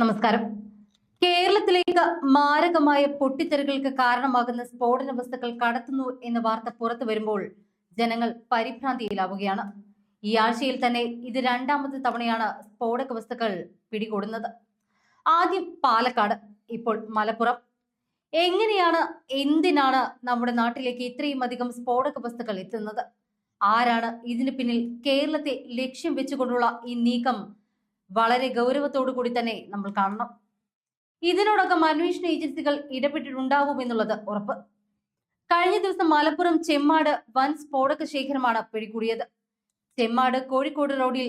നമസ്കാരം. കേരളത്തിലേക്ക് മാരകമായ പൊട്ടിത്തെറികൾക്ക് കാരണമാകുന്ന സ്ഫോടന വസ്തുക്കൾ കടത്തുന്നു എന്ന വാർത്ത പുറത്തു വരുമ്പോൾ ജനങ്ങൾ പരിഭ്രാന്തിയിലാവുകയാണ്. ഈ ആഴ്ചയിൽ തന്നെ ഇത് രണ്ടാമത്തെ തവണയാണ് സ്ഫോടക വസ്തുക്കൾ പിടികൂടുന്നത്. ആദ്യം പാലക്കാട് ഇപ്പോൾ മലപ്പുറം. എങ്ങനെയാണ് എന്തിനാണ് നമ്മുടെ നാട്ടിലേക്ക് ഇത്രയും അധികം സ്ഫോടക വസ്തുക്കൾ എത്തുന്നത്? ആരാണ് ഇതിന് പിന്നിൽ കേരളത്തെ ലക്ഷ്യം വെച്ചുകൊണ്ടുള്ള ഈ നീക്കം വളരെ ഗൗരവത്തോടു കൂടി തന്നെ നമ്മൾ കാണണം. ഇതിനോടൊപ്പം അന്വേഷണ ഏജൻസികൾ ഇടപെട്ടിട്ടുണ്ടാവുമെന്നുള്ളത് ഉറപ്പ്. കഴിഞ്ഞ ദിവസം മലപ്പുറം ചെമ്മാട് വൻ സ്ഫോടക ശേഖരമാണ് പിടികൂടിയത്. ചെമ്മാട് കോഴിക്കോട് റോഡിൽ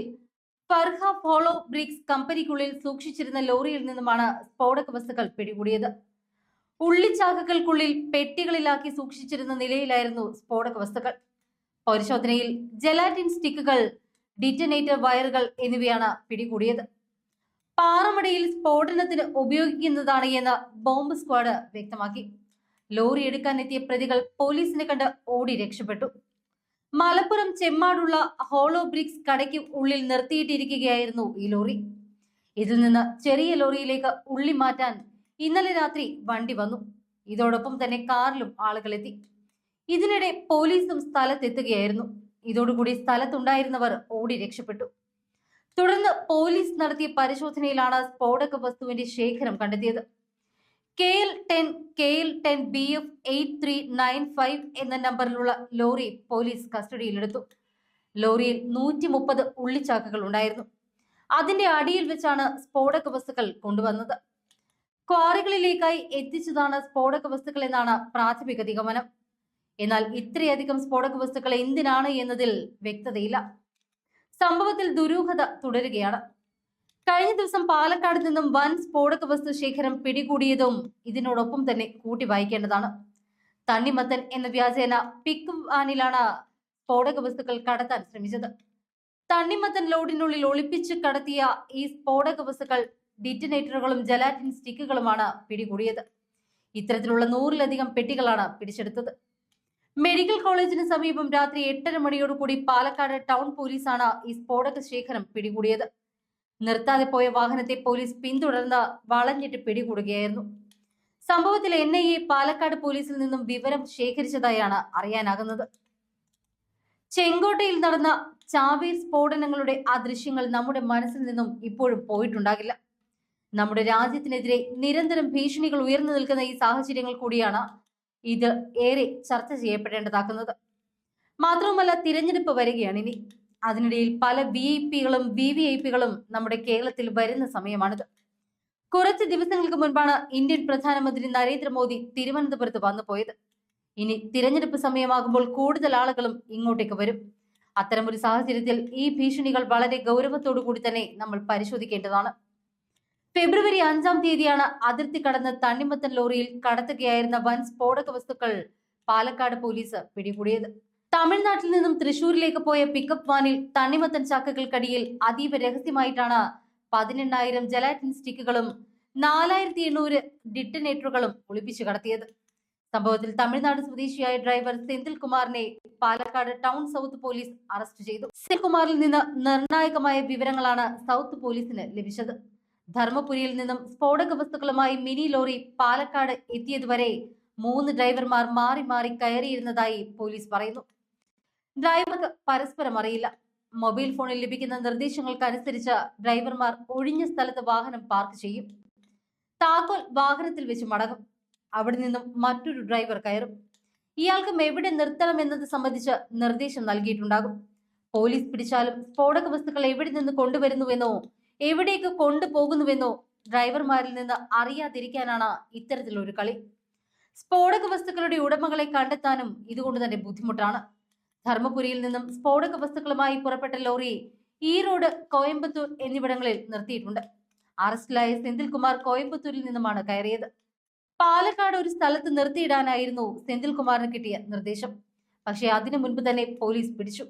ഫർഹ ഫോളോ ബ്രിക്സ് കമ്പനിക്കുള്ളിൽ സൂക്ഷിച്ചിരുന്ന ലോറിയിൽ നിന്നുമാണ് സ്ഫോടക വസ്തുക്കൾ പിടികൂടിയത്. ഉള്ളിച്ചാക്കുകൾക്കുള്ളിൽ പെട്ടികളിലാക്കി സൂക്ഷിച്ചിരുന്ന നിലയിലായിരുന്നു സ്ഫോടക വസ്തുക്കൾ. പരിശോധനയിൽ ജലാറ്റിൻ സ്റ്റിക്കുകൾ ഡിറ്റനേറ്റർ വയറുകൾ എന്നിവയാണ് പിടികൂടിയത്. പാറമടയിൽ സ്ഫോടനത്തിന് ഉപയോഗിക്കുന്നതാണ് എന്ന് ബോംബ് സ്ക്വാഡ് വ്യക്തമാക്കി. ലോറി എടുക്കാൻ എത്തിയ പ്രതികൾ പോലീസിനെ കണ്ട് ഓടി രക്ഷപ്പെട്ടു. മലപ്പുറം ചെമ്മാടുള്ള ഹോളോ ബ്രിക്സ് കടയ്ക്ക് ഉള്ളിൽ നിർത്തിയിട്ടിരിക്കുകയായിരുന്നു ഈ ലോറി. ഇതിൽ നിന്ന് ചെറിയ ലോറിയിലേക്ക് ഉള്ളി മാറ്റാൻ ഇന്നലെ രാത്രി വണ്ടി വന്നു. ഇതോടൊപ്പം തന്നെ കാറിലും ആളുകളെത്തി ഇതിനിടെ പോലീസും സ്ഥലത്തെത്തുകയായിരുന്നു. ഇതോടുകൂടി സ്ഥലത്തുണ്ടായിരുന്നവർ ഓടി രക്ഷപ്പെട്ടു. തുടർന്ന് പോലീസ് നടത്തിയ പരിശോധനയിലാണ് സ്ഫോടക വസ്തുവിന്റെ ശേഖരം കണ്ടെത്തിയത്. K L ten K L ten B F eight three nine five എന്ന നമ്പറിലുള്ള ലോറി പോലീസ് കസ്റ്റഡിയിലെടുത്തു. ലോറിയിൽ നൂറ്റി മുപ്പത് ഉള്ളിച്ചാക്കുകൾ ഉണ്ടായിരുന്നു. അതിന്റെ അടിയിൽ വെച്ചാണ് സ്ഫോടക വസ്തുക്കൾ കൊണ്ടുവന്നത്. ക്വാറികളിലേക്കായി എത്തിച്ചതാണ് സ്ഫോടക വസ്തുക്കൾ എന്നാണ് പ്രാഥമിക നിഗമനം. എന്നാൽ ഇത്രയധികം സ്ഫോടക വസ്തുക്കൾ എന്തിനാണ് എന്നതിൽ വ്യക്തതയില്ല. സംഭവത്തിൽ ദുരൂഹത തുടരുകയാണ്. കഴിഞ്ഞ ദിവസം പാലക്കാട് നിന്നും വൻ സ്ഫോടക വസ്തു ശേഖരം പിടികൂടിയതും ഇതിനോടൊപ്പം തന്നെ കൂട്ടി വായിക്കേണ്ടതാണ്. തണ്ണിമത്തൻ എന്ന വ്യാജേന പിക്ക് വാനിലാണ് സ്ഫോടക വസ്തുക്കൾ കടത്താൻ ശ്രമിച്ചത്. തണ്ണിമത്തൻ ലോഡിനുള്ളിൽ ഒളിപ്പിച്ച് കടത്തിയ ഈ സ്ഫോടക വസ്തുക്കൾ ഡിറ്റനേറ്ററുകളും ജലാറ്റിൻ സ്റ്റിക്കുകളുമാണ് പിടികൂടിയത്. ഇത്തരത്തിലുള്ള നൂറിലധികം പെട്ടികളാണ് പിടിച്ചെടുത്തത്. മെഡിക്കൽ കോളേജിന് സമീപം രാത്രി എട്ടര മണിയോടുകൂടി പാലക്കാട് ടൗൺ പോലീസാണ് ഈ സ്ഫോടക ശേഖരം പിടികൂടിയത്. നിർത്താതെ പോയ വാഹനത്തെ പോലീസ് പിന്തുടർന്ന് വളഞ്ഞിട്ട് പിടികൂടുകയായിരുന്നു. സംഭവത്തിൽ എൻ ഐ എ പാലക്കാട് പോലീസിൽ നിന്നും വിവരം ശേഖരിച്ചതായാണ് അറിയാനാകുന്നത്. ചെങ്കോട്ടയിൽ നടന്ന ചാവേർ സ്ഫോടനങ്ങളുടെ ആ ദൃശ്യങ്ങൾ നമ്മുടെ മനസ്സിൽ നിന്നും ഇപ്പോഴും പോയിട്ടുണ്ടാകില്ല. നമ്മുടെ രാജ്യത്തിനെതിരെ നിരന്തരം ഭീഷണികൾ ഉയർന്നു നിൽക്കുന്ന ഈ സാഹചര്യങ്ങൾ കൂടിയാണ് ഇത് ഏറെ ചർച്ച ചെയ്യപ്പെടേണ്ടതാക്കുന്നത്. മാത്രവുമല്ല തിരഞ്ഞെടുപ്പ് വരികയാണ് ഇനി. അതിനിടയിൽ പല വി ഐ പികളും വി വി ഐ പികളും നമ്മുടെ കേരളത്തിൽ വരുന്ന സമയമാണിത്. കുറച്ച് ദിവസങ്ങൾക്ക് മുൻപാണ് ഇന്ത്യൻ പ്രധാനമന്ത്രി നരേന്ദ്രമോദി തിരുവനന്തപുരത്ത് വന്നു പോയത്. ഇനി തിരഞ്ഞെടുപ്പ് സമയമാകുമ്പോൾ കൂടുതൽ ആളുകളും ഇങ്ങോട്ടേക്ക് വരും. അത്തരമൊരു സാഹചര്യത്തിൽ ഈ ഭീഷണികൾ വളരെ ഗൗരവത്തോടു കൂടി തന്നെ നമ്മൾ പരിശോധിക്കേണ്ടതാണ്. ഫെബ്രുവരി അഞ്ചാം തീയതിയാണ് അതിർത്തി കടന്ന് തണ്ണിമത്തൻ ലോറിയിൽ കടത്തുകയായിരുന്ന വൻ സ്ഫോടക വസ്തുക്കൾ പാലക്കാട് പോലീസ് പിടികൂടിയത്. തമിഴ്നാട്ടിൽ നിന്നും തൃശൂരിലേക്ക് പോയ പിക്കപ്പ് വാനിൽ തണ്ണിമത്തൻ ചാക്കുകൾക്കടിയിൽ അതീവ രഹസ്യമായിട്ടാണ് പതിനെണ്ണായിരം ജലാറ്റിൻ സ്റ്റിക്കുകളും നാലായിരത്തി എണ്ണൂറ് ഡിറ്റനേറ്ററുകളും ഒളിപ്പിച്ചു കടത്തിയത്. സംഭവത്തിൽ തമിഴ്നാട് സ്വദേശിയായ ഡ്രൈവർ സെന്തിൽ കുമാറിനെ Palakkad town south police arrest ചെയ്തു. സെന്തിൽ കുമാറിൽ നിന്ന് നിർണായകമായ വിവരങ്ങളാണ് സൗത്ത് പോലീസിന് ലഭിച്ചത്. ധർമ്മപുരിയിൽ നിന്നും സ്ഫോടക വസ്തുക്കളുമായി മിനി ലോറി പാലക്കാട് എത്തിയതുവരെ മൂന്ന് ഡ്രൈവർമാർ മാറി മാറി കയറിയിരുന്നതായി പോലീസ് പറയുന്നു. ഡ്രൈവർക്ക് പരസ്പരം അറിയില്ല. മൊബൈൽ ഫോണിൽ ലഭിക്കുന്ന നിർദ്ദേശങ്ങൾക്കനുസരിച്ച് ഡ്രൈവർമാർ ഒഴിഞ്ഞ സ്ഥലത്ത് വാഹനം പാർക്ക് ചെയ്യും. താക്കോൽ വാഹനത്തിൽ വെച്ച് മടങ്ങും. അവിടെ നിന്നും മറ്റൊരു ഡ്രൈവർ കയറും. ഇയാൾക്കും എവിടെ നിർത്തണം എന്നത് സംബന്ധിച്ച് നിർദ്ദേശം നൽകിയിട്ടുണ്ടാകും. പോലീസ് പിടിച്ചാലും സ്ഫോടക വസ്തുക്കൾ എവിടെ നിന്ന് കൊണ്ടുവരുന്നുവെന്നോ എവിടേക്ക് കൊണ്ടുപോകുന്നുവെന്നോ ഡ്രൈവർമാരിൽ നിന്ന് അറിയാതിരിക്കാനാണ് ഇത്തരത്തിലൊരു കളി. സ്ഫോടക വസ്തുക്കളുടെ ഉടമകളെ കണ്ടെത്താനും ഇതുകൊണ്ട് തന്നെ ബുദ്ധിമുട്ടാണ്. ധർമ്മപുരിയിൽ നിന്നും സ്ഫോടക വസ്തുക്കളുമായി പുറപ്പെട്ട ലോറി ഈറോഡ് കോയമ്പത്തൂർ എന്നിവിടങ്ങളിൽ നിർത്തിയിട്ടുണ്ട്. അറസ്റ്റിലായ സെന്തിൽകുമാർ കോയമ്പത്തൂരിൽ നിന്നുമാണ് കയറിയത്. പാലക്കാട് ഒരു സ്ഥലത്ത് നിർത്തിയിടാനായിരുന്നു സെന്തിൽകുമാറിന് കിട്ടിയ നിർദ്ദേശം. പക്ഷേ അതിനു മുൻപ് തന്നെ പോലീസ് പിടിച്ചു.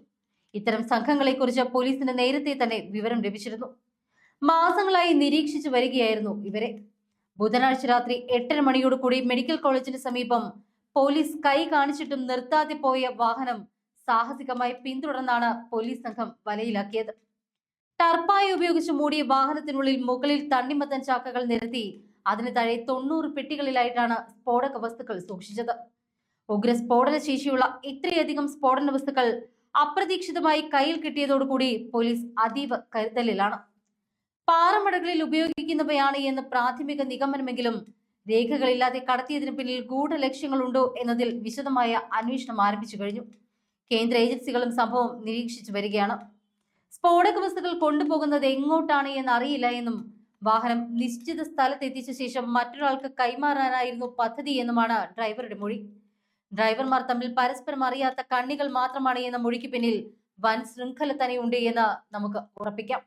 ഇത്തരം സംഘങ്ങളെക്കുറിച്ച് പോലീസിന് നേരത്തെ തന്നെ വിവരം ലഭിച്ചിരുന്നു. മാസങ്ങളായി നിരീക്ഷിച്ചു വരികയായിരുന്നു ഇവരെ. ബുധനാഴ്ച രാത്രി എട്ടര മണിയോട് കൂടി മെഡിക്കൽ കോളേജിന് സമീപം പോലീസ് കൈ കാണിച്ചിട്ടും നിർത്താതെ പോയ വാഹനം സാഹസികമായി പിന്തുടർന്നാണ് പോലീസ് സംഘം വലയിലാക്കിയത്. ടർപ്പായി ഉപയോഗിച്ച് മൂടിയ വാഹനത്തിനുള്ളിൽ മുകളിൽ തണ്ണിമത്തൻ ചാക്കകൾ നിരത്തി അതിന് താഴെ തൊണ്ണൂറ് പെട്ടികളിലായിട്ടാണ് സ്ഫോടക വസ്തുക്കൾ സൂക്ഷിച്ചത്. ഉഗ്ര സ്ഫോടന ശേഷിയുള്ള ഇത്രയധികം സ്ഫോടന വസ്തുക്കൾ അപ്രതീക്ഷിതമായി കയ്യിൽ കിട്ടിയതോടുകൂടി പോലീസ് അതീവ കരുതലിലാണ്. പാറമടകളിൽ ഉപയോഗിക്കുന്നവയാണ് എന്ന് പ്രാഥമിക നിഗമനമെങ്കിലും രേഖകളില്ലാതെ കടത്തിയതിന് പിന്നിൽ ഗൂഢലക്ഷ്യങ്ങളുണ്ടോ എന്നതിൽ വിശദമായ അന്വേഷണം ആരംഭിച്ചു കഴിഞ്ഞു. കേന്ദ്ര ഏജൻസികളും സംഭവം നിരീക്ഷിച്ചു വരികയാണ്. സ്ഫോടക വസ്തുക്കൾ കൊണ്ടുപോകുന്നത് എങ്ങോട്ടാണ് എന്ന് അറിയില്ല എന്നും വാഹനം നിശ്ചിത സ്ഥലത്ത് എത്തിച്ച ശേഷം മറ്റൊരാൾക്ക് കൈമാറാനായിരുന്നു പദ്ധതി എന്നുമാണ് ഡ്രൈവറുടെ മൊഴി. ഡ്രൈവർമാർ തമ്മിൽ പരസ്പരം അറിയാത്ത കണ്ണികൾ മാത്രമാണ് എന്ന മൊഴിക്ക് പിന്നിൽ വൻ ശൃംഖല തന്നെയുണ്ട് എന്ന് നമുക്ക് ഉറപ്പിക്കാം.